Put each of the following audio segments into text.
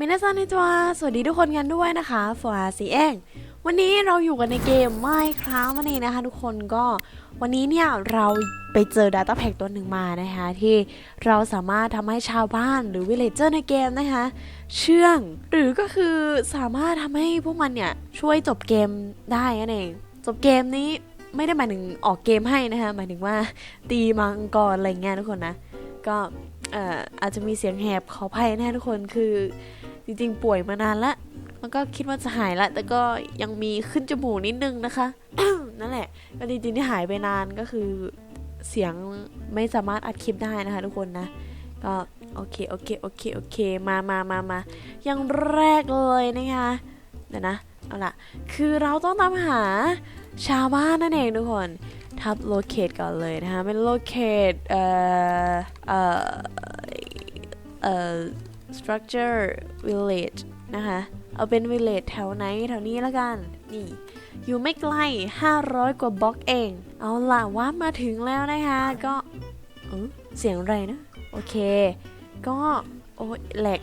มินาซันในตัวสวัสดีทุกคนกันด้วยนะคะฟอร์ซีเองวันนี้เราอยู่กันในเกมไมค์คราวนั่นเองนะคะ ทุกคนก็วันนี้เนี่ยเราไปเจอ Data Pack ตัวหนึ่งมานะคะ ที่เราสามารถทำให้ชาวบ้านหรือวิลเลจเจอร์ในเกมนะคะ เชื่องหรือก็คือสามารถทำให้พวกมันเนี่ย ช่วยจบเกมได้นั่นเองจบเกมนี้ไม่ได้หมายถึงออกเกมให้นะคะหมายถึงว่าตีมังกรอะไรเงี้ยทุกคนนะ ก็อาจจะมีเสียงแหบขออภัยนะทุกคนคือจริงๆป่วยมานานละแล้วก็คิดว่าจะหายละ แต่ก็ยังมีขึ้นจมูกนิดนึงนะคะนั่นแหละก็จริงๆที่หายไปนานก็คือเสียงไม่สามารถอัดคลิปได้นะคะทุกคนนะก็โอเคโอเคโอเคโอเคมามามามาอย่างแรกเลยนะคะเดี๋ยวนะเอาละคือเราต้องตามหาชาวบ้านนั่นเองทุกคน ทับโลเคตก่อนเลยนะคะเป็นโลเคตเอ่อเอ่อเอ่อ structure village นะคะ เอาเป็น village แถวไหนแถวนี้แล้วกัน นี่ อยู่ไม่ไกล 500 กว่าบล็อกเอง เอาล่ะว่ามาถึงแล้วนะคะ ก็เออเสียงอะไรนะ โอเค ก็โอ้ยแหลก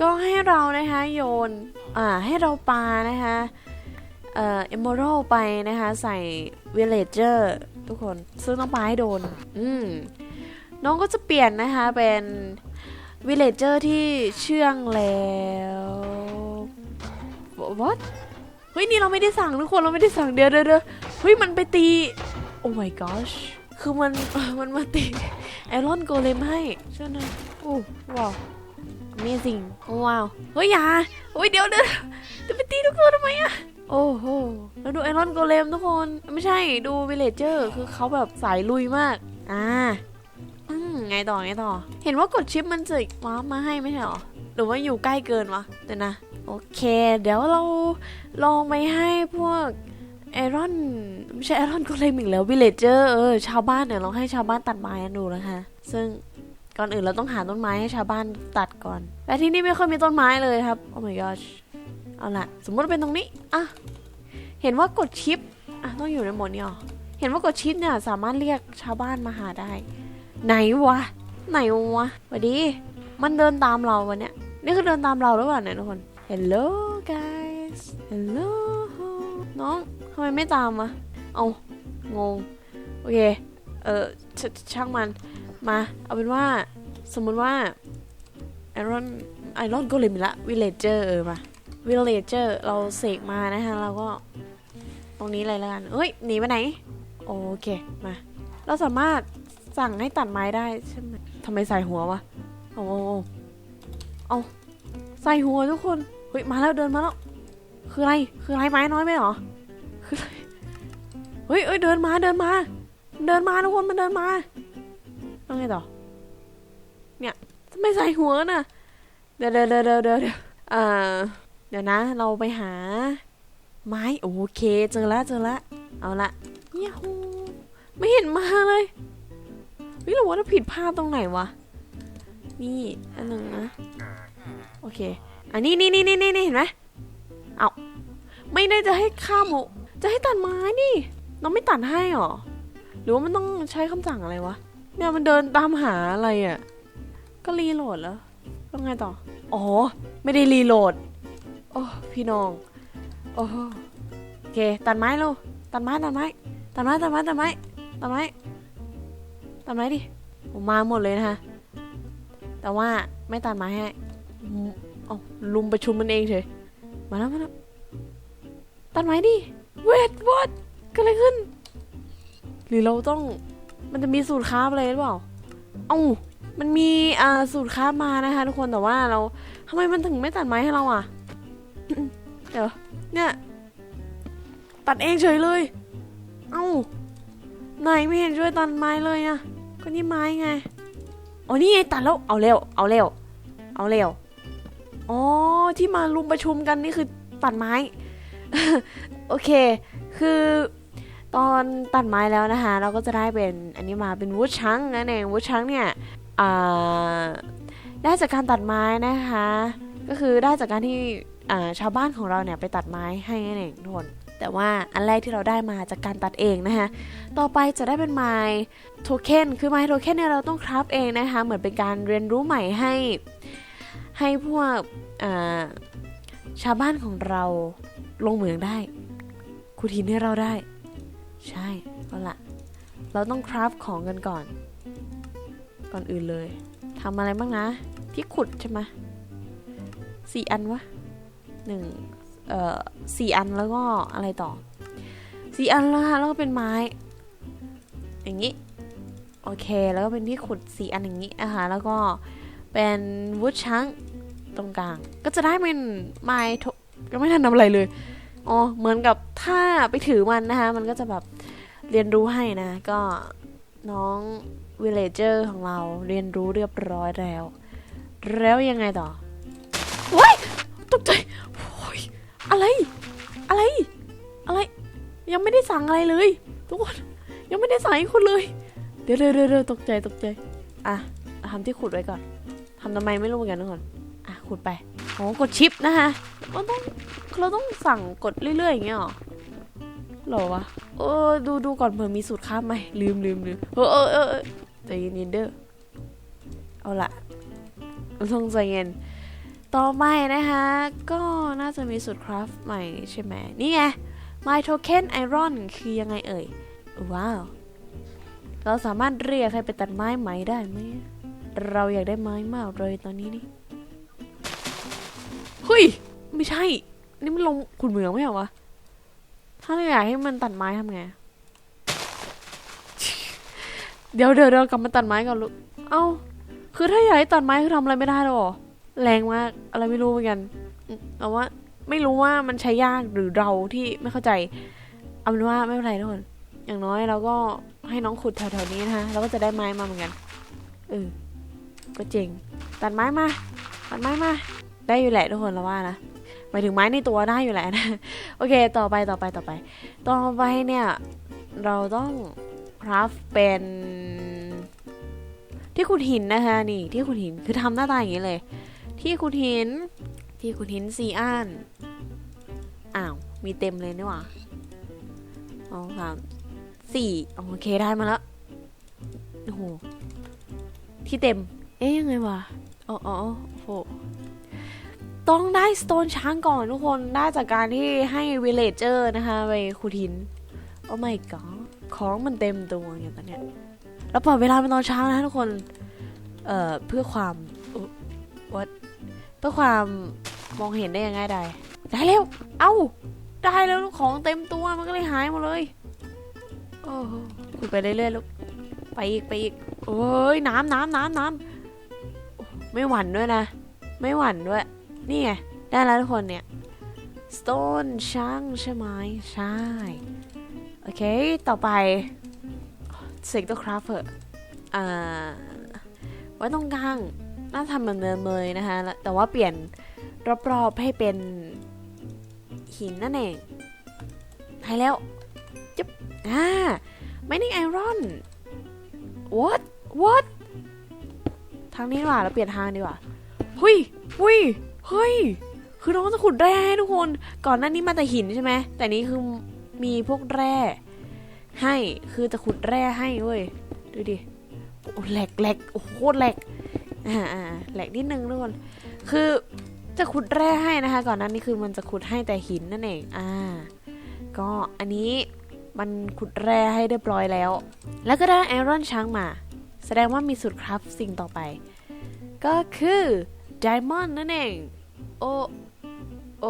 ก็ให้เรานะคะโยน อ่า ให้เราปานะคะ เอ่อ emerald ไปนะคะ ใส่ villager ทุกคน ซึ่งต้องปาให้โดน อืม น้องก็จะเปลี่ยนนะคะ เป็นวิลเลเจอร์ที่เชื่องแล้ว what เฮ้ย นี่เราไม่ได้สั่งทุกคนเราไม่ได้สั่งเดี๋ยวเดี๋ยวเฮ้ย มันไปตี โอ้ my gosh คือมันมันมาตีไอรอนโกเลมให้ใช่ไหมโอ้ว้าว amazing ว้าว เฮ้ยอย่าเฮ้ย เดี๋ยวเดี๋ยวจะไปตีทุกคนทำไมอะ โอ้โหแล้วดูไอรอนโกเลมทุกคน ไม่ใช่ดูวิลเลเจอร์คือเขาแบบสายลุยมาก อ่าอืมไงต่อไงต่อ เห็นว่ากดชิปมันจะว้ามาให้ไม่ใช่หรอ หรือว่าอยู่ใกล้เกินวะเดี๋ยวนะ โอเค เดี๋ยวเราลองไปให้พวกไอรอนไม่ใช่ไอรอนโกเลยมิงแล้ววิลเลเจอร์เออชาวบ้านเนี่ยลองให้ชาวบ้านตัดไม้กันดูนะคะ ซึ่งก่อนอื่นเราต้องหาต้นไม้ให้ชาวบ้านตัดก่อน แต่ที่นี่ไม่ค่อยมีต้นไม้เลยครับ โอ้ my gosh เอาละสมมติเป็นตรงนี้อะเห็นว่ากดชิปอะต้องอยู่ในโหมดนี้หรอเห็นว่ากดชิปเนี่ยสามารถเรียกชาวบ้านมาหาได้ ไหนวะ ไหนวะสวัสดี มันเดินตามเราวันเนี้ยนี่คือเดินตามเราหรือเปล่าเนี่ยทุกคน Hello guys Hello น้องทำไมไม่ตามวะเอางง โอเค เออชช่างมัน มา เอาเป็นว่า สมมุติว่าไอรอนไอรอนก็เลยมีละวิลเลเจอร์เออมา วิลเลเจอร์เราเสกมานะคะเราก็ตรงนี้เลยแล้วกันเอ้ยหนีไปไหน โอเคมา เราสามารถสั่งให้ตัดไม้ได้ใช่ไหมทำไมใส่หัววะโอ้โหเอาใส่หัวทุกคนเฮ้ยมาแล้วเดินมาแล้ว คืออะไรคืออะไรไม้น้อยไหมหรอคืออะไรเฮ้ยเอ้ยเดินมาเดินมา เดินมาทุกคนมันเดินมาต้องไงต่อเนี่ยทำไมใส่หัวน่ะเดี๋ยวเดี๋ยวเดี๋ยวเดี๋ยวเดี๋ยวเดี๋ยวอ่า เดี๋ยวนะ เราไปหา ไม้โอเค เจอแล้วเจอแล้วเอาละยาฮูไม่เห็นมาเลยเฮ้ยหรือว่าเราผิดพลาดตรงไหนวะ นี่อันหนึ่งนะ โอเค อันนี้นี่นี่นี่นี่เห็นไหมเอาไม่ได้จะให้ข้ามหมูจะให้ตัดไม้นี่น้องไม่ตัดให้หรอ หรือว่ามันต้องใช้คำสั่งอะไรวะ เนี่ยมันเดินตามหาอะไรอะ่ะ ก็รีโหลดแล้วแล้วไงต่อ อ๋อ ไม่ได้รีโหลด อ้พี่น้อง โอ้โอเค ตัดไม้ลูตัดไม้ ตัดไม้ ตัดไม้ ตัดไม้ ตัดไม้ ตัดไม้ ตัดไม้ดิ ผมมาหมดเลยนะคะ แต่ว่าไม่ตัดไม้ให้อืมเอาลุมประชุมมันเองเฉย มาแล้วมาแล้ว ตัดไม้ดิ เวทวอดเกิดอะไรขึ้น หรือเราต้อง มันจะมีสูตรคราอะไรหรือเปล่า เอ้า มันมีอ่าสูตรครามานะคะทุกคน แต่ว่าเราทำไมมันถึงไม่ตัดไม้ให้เราอะ เดี๋ยว เนี่ย ตัดเองเฉยเลย เอ้าไหนไม่เห็นช่วยตัดไม้เลยอะก็นี่ไม้ไงอ๋อนี่ไงตัดแล้ว เอาเร็ว เอาเร็ว เอาเร็ว อ๋อ ที่มารุมประชุมกันนี่คือตัดไม้ โอเค คือตอนตัดไม้แล้วนะคะ เราก็จะได้เป็นอันนี้มาเป็นวูดชังนั่นเองวูดชังเนี่ยได้จากการตัดไม้นะคะ ก็คือได้จากการที่ ชาวบ้านของเราเนี่ยไปตัดไม้ให้นั่นเองทุกคนแต่ว่าอันแรกที่เราได้มาจากการตัดเองนะคะ ต่อไปจะได้เป็นไม้โทเค็น คือไม้โทเค็นเนี่ยเราต้องคราฟเองนะคะ เหมือนเป็นการเรียนรู้ใหม่ให้ ให้พวกชาวบ้านของเราลงเหมืองได้ขุดหินให้เราได้ ใช่เอาละเราต้องคราฟของกันก่อน ก่อนอื่นเลยทำอะไรบ้างนะ ที่ขุดใช่ไหมสี่อันวะ หนึ่งเอ่อสี่อันแล้วก็อะไรต่อสี่อันแล้วค่ะแล้วก็เป็นไม้ อย่างนี้ โอเค แล้วก็เป็นที่ขุดสี่อันอย่างนี้นะคะแล้วก็เป็นวุดช้างตรงกลาง ก็จะได้เป็นไม้ก็ไม่ทันทำอะไรเลยอ๋อเหมือนกับถ้าไปถือมันนะคะ มันก็จะแบบเรียนรู้ให้นะ ก็น้องวิลเลเจอร์ของเราเรียนรู้เรียบร้อยแล้ว แล้วยังไงต่อว้าย กใจโอ้ยอะไร อะไร อะไร ยังไม่ได้สั่งอะไรเลย ทุกคน ยังไม่ได้สั่งให้คุณเลย เดี๋ยวเดี๋ยวเดี๋ยวตกใจตกใจ อะทำที่ขุดไว้ก่อนทำทำไมไม่รู้เหมือนกันทุกคนอะขุดไปโอ้กดชิปนะคะเราต้องเราต้องสั่งกดเรื่อยๆอย่างเงี้ยหรอหรอวะเออดูดูก่อนเผื่อมีสูตรข้ามไหมลืมลืมลืมเออเออเออใจเย็นเด้อเอาละต้องใจเย็น ต่อไปนะคะ ก็น่าจะมีสูตรคราฟใหม่ใช่ไหมนี่ไง My Token Iron คือยังไงเอ่ย ว้าว เราสามารถเรียกให้ไปตัดไม้ไหมได้ไหม เราอยากได้ไม้มากเลยตอนนี้นี่เฮ้ย ไม่ใช่ นี่มันลงขุนเหมืองไม่เหรอวะ ถ้าเราอยากให้มันตัดไม้ทำไง เดี๋ยวเดี๋ยวเดี๋ยวกลับมาตัดไม้ก่อนลูก เอ้า คือถ้าอยากให้ตัดไม้คือทำอะไรไม่ได้หรอ แรงมากอะไรไม่รู้เหมือนกันอืมแต่ว่าไม่รู้ว่ามันใช้ยากหรือเราที่ไม่เข้าใจ เอาเป็นว่าไม่เป็นไรทุกคนอย่างน้อยเราก็ให้น้องขุดแถวๆนี้นะคะเราก็จะได้ไม้มาเหมือนกันเออก็เจ๋งตัดไม้มาตัดไม้มาได้อยู่แหละทุกคนเราว่านะหมายถึงไม้ในตัวได้อยู่แหละนะโอเค ต่อไปต่อไปต่อไป ต่อไปเนี่ย เราต้องคราฟเป็น ที่ขุดหินนะคะนี่ที่ขุดหินคือทำหน้าตาอย่างนี้เลย ที่ขุดหินที่ขุดหินสี่อัน อ้าว มีเต็มเลยนี่หว่าสองสามสี่โอเคได้มาแล้วโอ้โห ที่เต็ม เอ๊ยยังไงวะอ๋อโอ้โห ต้องได้สโตนช้างก่อนทุกคน ได้จากการที่ให้วิลเลจเจอร์นะคะ ไปขุดหิน โอ้ my god ของมันเต็มตัวอย่างตอนเนี้ยแล้วปล่อยเวลาเป็นตอนเช้านะทุกคน เอ่อ เพื่อความวัด เพื่อความมองเห็นได้ยังไงได้ได้แล้ว เอ้า ได้แล้วของเต็มตัวมันก็เลยหายหมดเลยโอ้ขุดไปเรื่อยๆลูก ไปอีกไปอีกโอ้ยน้ำน้ำน้ำน้ำไม่หวั่นด้วยนะ ไม่หวั่นด้วย นี่ไง ได้แล้วทุกคนเนี่ย stone ช่างใช่ไหมใช่ โอเค ต่อไปเสกตัวคราฟเฟอร์อ่า ไว้ตรงกลาง น่าทำเหมือนเดิมเลยนะคะ แต่ว่าเปลี่ยนรอบๆให้เป็นหินนั่นเองใช่แล้วจุ๊บอ่าไม่นี่ไอรอน what what ทางนี้ดีกว่าเราเปลี่ยนทางดีกว่าหุยหุยเฮ้ย คือน้องจะขุดแร่ให้ทุกคน ก่อนหน้านี้มาแต่หินใช่ไหม แต่นี้คือมีพวกแร่ ให้ คือจะขุดแร่ให้เว้ย ดูดิ โอ้แหลกแหลกโอ้โหโคตรแหลก อ่าแหลกนิดนึงทุกคน คือจะขุดแร่ให้นะคะ ก่อนหน้านี้คือมันจะขุดให้แต่หินนั่นเอง อ่า ก็อันนี้มันขุดแร่ให้เรียบร้อยแล้ว แล้วก็ได้ไอรอนช้างมา แสดงว่ามีสูตรครับสิ่งต่อไป ก็คือไดมอนด์นั่นเอง โอ โอ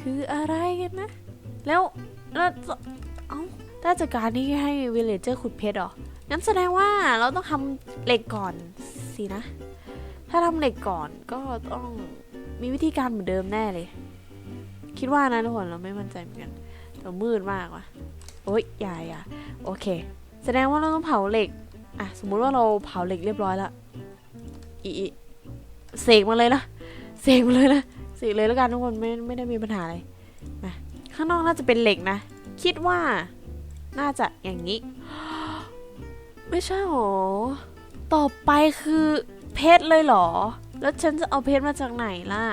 คืออะไรกันนะ แล้วแล้วเอ้าถ้าจากการที่ให้วิลเลจเจอร์ขุดเพชรหรอ งั้นแสดงว่าเราต้องทำเหล็กก่อนสินะ ถ้าทำเหล็กก่อนก็ต้องมีวิธีการเหมือนเดิมแน่เลย คิดว่านะทุกคนเราไม่มั่นใจเหมือนกันแต่มืดมากว่ะโอ๊ยอย่าอย่าโอเค แสดงว่าเราต้องเผาเหล็กอะสมมุติว่าเราเผาเหล็กเรียบร้อยแล้วอีอีเสกมาเลยนะเสกมาเลยนะเสกเลยแล้วกันทุกคนไม่ไม่ได้มีปัญหาอะไรมาข้างนอกน่าจะเป็นเหล็กนะ คิดว่าน่าจะอย่างนี้ ไม่ใช่หรอ ต่อไปคือเพชรเลยเหรอ แล้วฉันจะเอาเพชรมาจากไหนล่ะ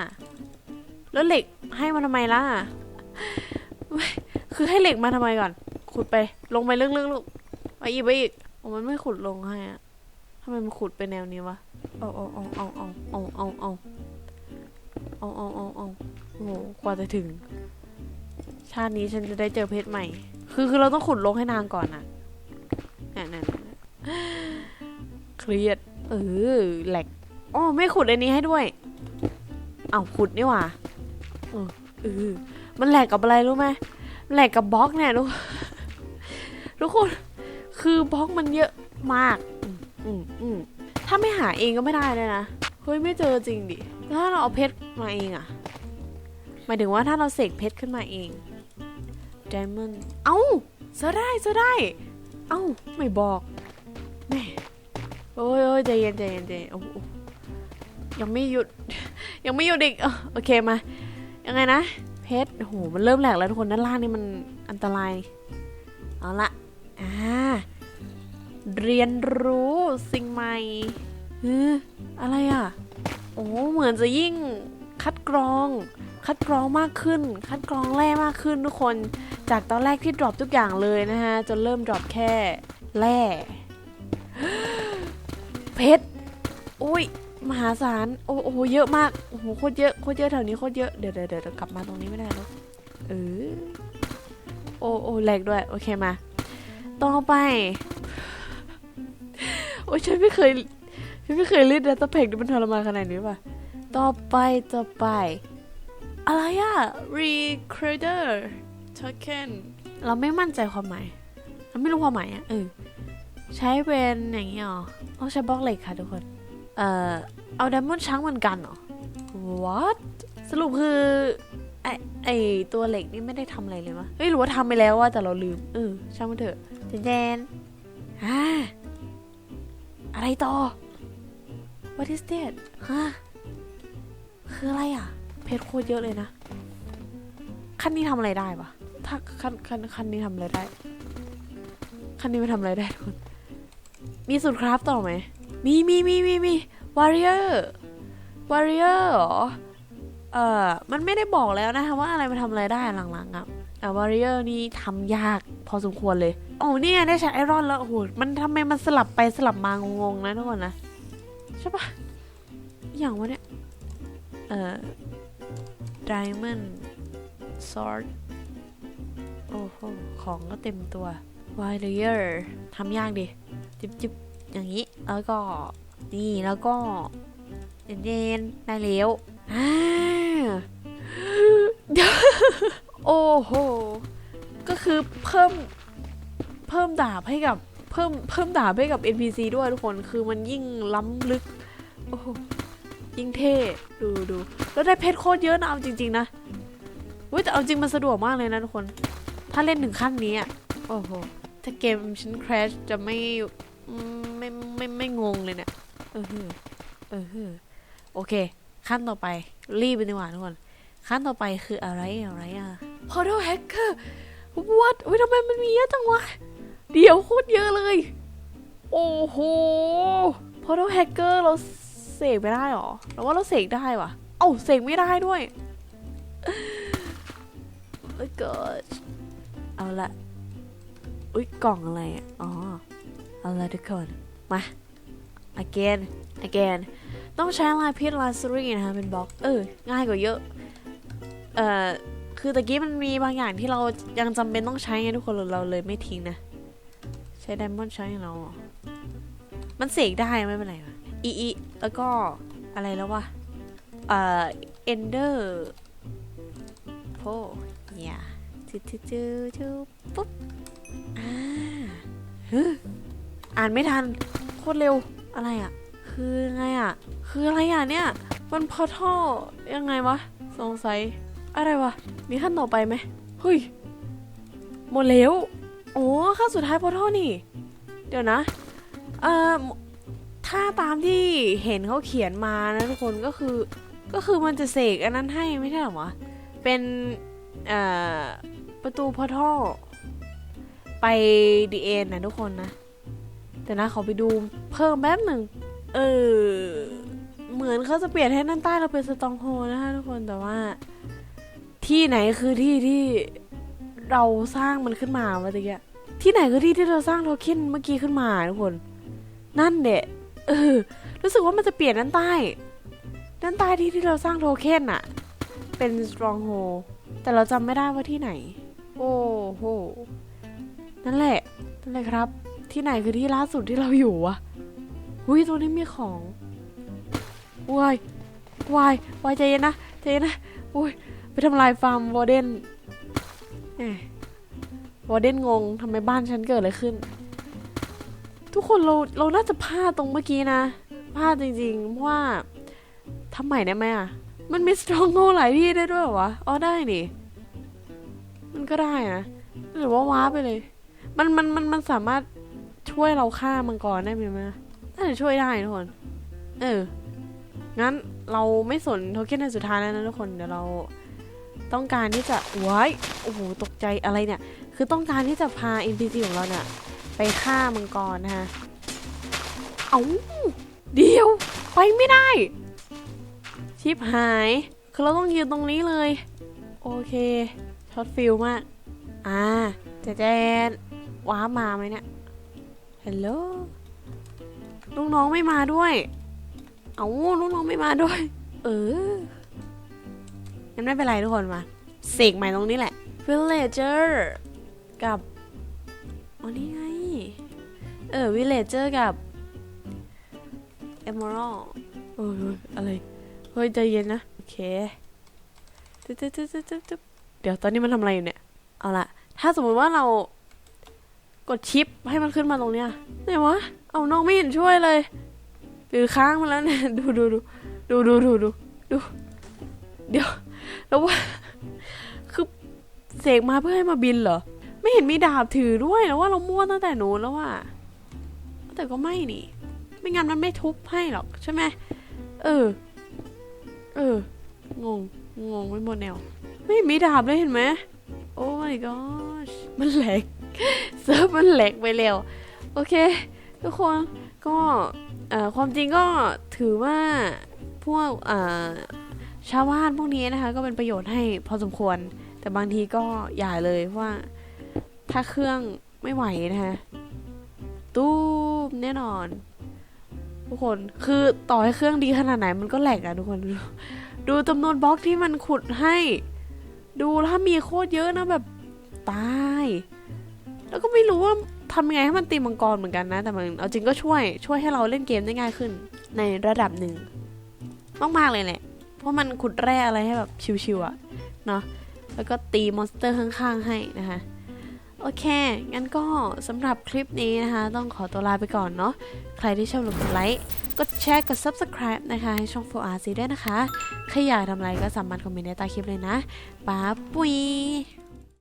แล้วเหล็กให้มาทำไมล่ะ คือให้เหล็กมาทำไมก่อน ขุดไป ลงไปลึกๆลูกไปอีกไปอีกโอ้มันไม่ขุดลงให้อะทำไมมันขุดเป็นแนวนี้วะเอาเอาเอาเอาเอาเอาเอาเอาเอาเอาเอาเอาโอ้โหกว่าจะถึง ชาตินี้ฉันจะได้เจอเพชรใหม่ คือคือเราต้องขุดลงให้นางก่อนน่ะนั่นนั่นนั่น เครียด เออแหลกอ๋อไม่ขุดอันนี้ให้ด้วย เอาขุดนี่หว่าเออเออมันแหลกกับอะไรรู้ไหมแหลกกับบล็อกเนี่ยทุกทุกคน คือบล็อกมันเยอะมาก อืมอืมอมถ้าไม่หาเองก็ไม่ได้เลยนะเฮ้ยไม่เจอจริงดิถ้าเราเอาเพชรมาเองอะหมายถึงว่าถ้าเราเสกเพชรขึ้นมาเอง Diamond เอ้าเจอได้เจอได้ เอ้าไม่บอกแม่ โอ้ยโอ้ยใจเย็นใจเย็นใจเย็นโอ้ยังไม่หยุด ยังไม่หยุดอีกโอเคมา ยังไงนะ เพชรโอ้โหมันเริ่มแหลกแล้วทุกคนด้านล่างนี่มันอันตราย เอาละอ่าเรียนรู้สิ่งใหม่เฮ้ออะไรอะ โอ้เหมือนจะยิ่งคัดกรอง คัดกรองมากขึ้น คัดกรองแร่มากขึ้นทุกคน จากตอนแรกที่ดรอปทุกอย่างเลยนะฮะ จนเริ่มดรอปแค่แร่ เพชรอุ้ยมหาศาลโอ้โหเยอะมากโอ้โหโคตรเยอะโคตรเยอะแถวนี้โคตรเยอะเดี๋ยวเดี๋ยวเดี๋ยวกลับมาตรงนี้ไม่ได้แล้วเออโอ้โอ้แหลกด้วยโอเคมาต่อไป โอ้ยฉันไม่เคยฉันไม่เคยเล่นดัตเตอร์เพกมันทรมานขนาดนี้ป่ะต่อไปต่อไป อะไรอะ recruiter token เราไม่มั่นใจความหมายเราไม่รู้ความหมายอะเออ ใช้เป็นอย่างนี้เหรอต้องใช้บล็อกเหล็กค่ะทุกคน เอ่อ เอาไดมอนช้างเหมือนกันเหรอ what สรุปคือ ไอไอตัวเหล็กนี่ไม่ได้ทำอะไรเลยวะเฮ้ยหรือว่าทำไปแล้วว่าแต่เราลืม เออช่างมันเถอะเจนเจนอ่าอะไรต่อ what is that ฮะคืออะไรอะ เพชรโคตรเยอะเลยนะ ขั้นนี้ทำอะไรได้ปะถ้าขั้นขั้นขั้นนี้ทำอะไรได้ ขั้นนี้ไม่ทำอะไรได้ทุกคน มีสูตรคราฟต่อไหม มีมีมีมีมีวาริเออร์วาริเออร์หรอ เอ่อ มันไม่ได้บอกแล้วนะคะว่าอะไรมาทำอะไรได้หลังๆอะแต่วาริเออร์นี่ทำยากพอสมควรเลย โอ้เนี่ยได้ใช้ไอรอนแล้ว โอ้โห มันทำไมมันสลับไปสลับมางงๆนะทุกคนนะ ใช่ปะอย่างวะเนี่ย เอ่อ diamond sword โอ้โห ของก็เต็มตัว warrior ทำยากดิ จิบจิบอย่างนี้ แล้วก็นี่แล้วก็เย็นๆได้แล้วโอ้โห ก็คือเพิ่มเพิ่มดาบให้กับเพิ่มเพิ่มดาบให้กับ NPC ด้วยทุกคน คือมันยิ่งล้ำลึก โอ้โห ยิ่งเท่ ดูดู แล้วได้เพชรโคตรเยอะนะเอาจริง ๆ นะเว้ยแต่เอาจริงมันสะดวกมากเลยนะทุกคน ถ้าเล่นถึงขั้นนี้อะ โอ้โห ถ้าเกมฉัน crash จะไม่ ไม่ไม่ไม่งงเลยเนี่ยเออหือเออหือโอเค ขั้นต่อไป รีบไปดีกว่าทุกคน ขั้นต่อไปคืออะไรอะไรอะ Portal Hacker what อุ้ยทำไมมันมีเยอะจังวะ เดี๋ยวโคตรเยอะเลย โอ้โห Portal Hacker เราเสกไม่ได้หรอเราว่าเราเสกได้วะเอ้าเสกไม่ได้ด้วยโอ้ยกอดเอาละอุ้ยกล่องอะไรอะอ๋อ เอาละทุกคน มา again again ต้องใช้ลายพิษลายสรีนะคะเป็นบล็อก เออ ง่ายกว่าเยอะ เอ่อ คือตะกี้มันมีบางอย่างที่เรายังจำเป็นต้องใช้ไงทุกคนเราเราเลยไม่ทิ้งนะ ใช้ไดมอนด์ใช้เรามันเสกได้ไม่เป็นไรวะอีอีแล้วก็อะไรแล้ววะ เอ่อ เอนเดอร์โพอย่าจูจูจูจูปุ๊บ อ่า อ่านไม่ทัน โคตรเร็ว อะไรอะ คือไงอะ คืออะไรอะเนี่ย มันพอท่อยังไงวะ สงสัย อะไรวะ มีขั้นต่อไปไหมเฮ้ย หมดแล้ว โอ้ขั้นสุดท้ายพอท่อนี่ เดี๋ยวนะ เอ่อ ถ้าตามที่เห็นเขาเขียนมานะทุกคนก็คือ ก็คือมันจะเสกอันนั้นให้ไม่ใช่หรอวะ เป็น เอ่อ ประตูพอท่อไปดีเอ็นนะทุกคนนะ แต่นะเขอไปดูเพิ่มแป๊บหนึ่ง เออ เหมือนเขาจะเปลี่ยนให้ด้านใต้เราเป็นสตองโฮนะคะทุกคนแต่ว่า ที่ไหนคือที่ที่เราสร้างมันขึ้นมาเมื่อกี้ที่ไหนคือที่ที่เราสร้างโทเค็นเมื่อกี้ขึ้นมาทุกคน นั่นเด็เออ รู้สึกว่ามันจะเปลี่ยนด้านใต้ด้านใต้ที่ที่เราสร้างโทเค็นอะเป็น stronghold แต่เราจำไม่ได้ว่าที่ไหน โอ้โห นั่นแหละ นั่นแหละครับ ที่ไหนคือที่ล่าสุดที่เราอยู่อะหุยตัวนี้มีของวายวายวายใจเย็นนะใจเย็นนะอุ้ยไปทำลายฟาร์มวอร์เดนวอร์เดนงงทำไมบ้านฉันเกิดอะไรขึ้น ทุกคนเราเราน่าจะพลาดตรงเมื่อกี้นะพลาดจริงๆเพราะว่าทำใหม่ได้ไหมอะ มันมีสตรองโ d หลายที่ได้ด้วยเหรอวะอ๋อได้นี่ มันก็ได้นะหรือว่าว้าไปเลย มันมันมันมันสามารถ ช่วยเราฆ่ามังกรได้ไหมน่าจะช่วยได้ทุกคน เออ งั้นเราไม่สนโทเค็นในสุดท้ายแล้วนะทุกคน เดี๋ยวเราต้องการที่จะว้ายโอ้โห ตกใจอะไรเนี่ย คือต้องการที่จะพา NPC ของเราเนี่ย ไปฆ่ามังกรนะคะเอาเดียว ไปไม่ได้ ชิปหาย คือเราต้องยืนตรงนี้เลย โอเค ช็อตฟิลมาก อ่าแจแจว้ามาไหมเนี่ย ฮัลโหลลูกน้องไม่มาด้วย เอาลูกน้องไม่มาด้วย เอองั้นไม่เป็นไรทุกคนมาเสกใหม่ตรงนี้แหละ villager กับ อ๋อนี่ไง เออ villager กับ emerald โอ้ยอะไร เฮ้ย ใจเย็นนะ โอเคตึ๊บตึ๊บตึ๊บตึ๊บตึ๊บตึ๊บเดี๋ยวตอนนี้มันทำอะไรอยู่เนี่ย เอาละถ้าสมมติว่าเรา กดชิปให้มันขึ้นมาตรงเนี้ยไหนวะ เอาน้องไม่เห็นช่วยเลย หรือค้างมาแล้วเนี่ย ดูดูดูดูดูดูดูดู เดี๋ยว แล้วว่า คือเสกมาเพื่อให้มาบินเหรอ ไม่เห็นมีดาบถือด้วยแล้วว่าเรามั่วตั้งแต่หนูนแล้วว่า แต่ก็ไม่นี่ ไม่งั้นมันไม่ทุบให้หรอกใช่ไหม เออ เออ งง งงไม่หมดแนว ไม่มีดาบเลยเห็นไหม โอ้ my gosh มันแหลก เซิร์ฟมันแหลกไปแล้วโอเค ทุกคนก็ความจริงก็ถือว่าพวกชาวบ้านพวกนี้นะคะ ก็เป็นประโยชน์ให้พอสมควร แต่บางทีก็อย่าเลยเพราะว่าถ้าเครื่องไม่ไหวนะคะตู้มแน่นอน ทุกคนคือต่อให้เครื่องดีขนาดไหนมันก็แหลกอะทุกคน ดูจำนวนบล็อกที่มันขุดให้ ดูถ้ามีโคตรเยอะนะแบบตาย แล้วก็ไม่รู้ว่าทำยังไงให้มันตีมังกรเหมือนกันนะ แต่มันเอาจริงก็ช่วยช่วยให้เราเล่นเกมได้ง่ายขึ้น ในระดับหนึ่งมากๆเลยแหละ เพราะมันขุดแร่อะไรให้แบบชิวๆอะเนาะแล้วก็ตีมอนสเตอร์ข้างๆให้นะคะโอเค งั้นก็สำหรับคลิปนี้นะคะ ต้องขอตัวลาไปก่อนเนาะ ใครที่ชอบกดไลค์ กดแชร์ กด subscribe นะคะ ให้ช่อง 4RC ด้วยนะคะ ใครอยากทำอะไรก็สามารถคอมเมนต์ในใต้คลิปเลยนะป้าปุย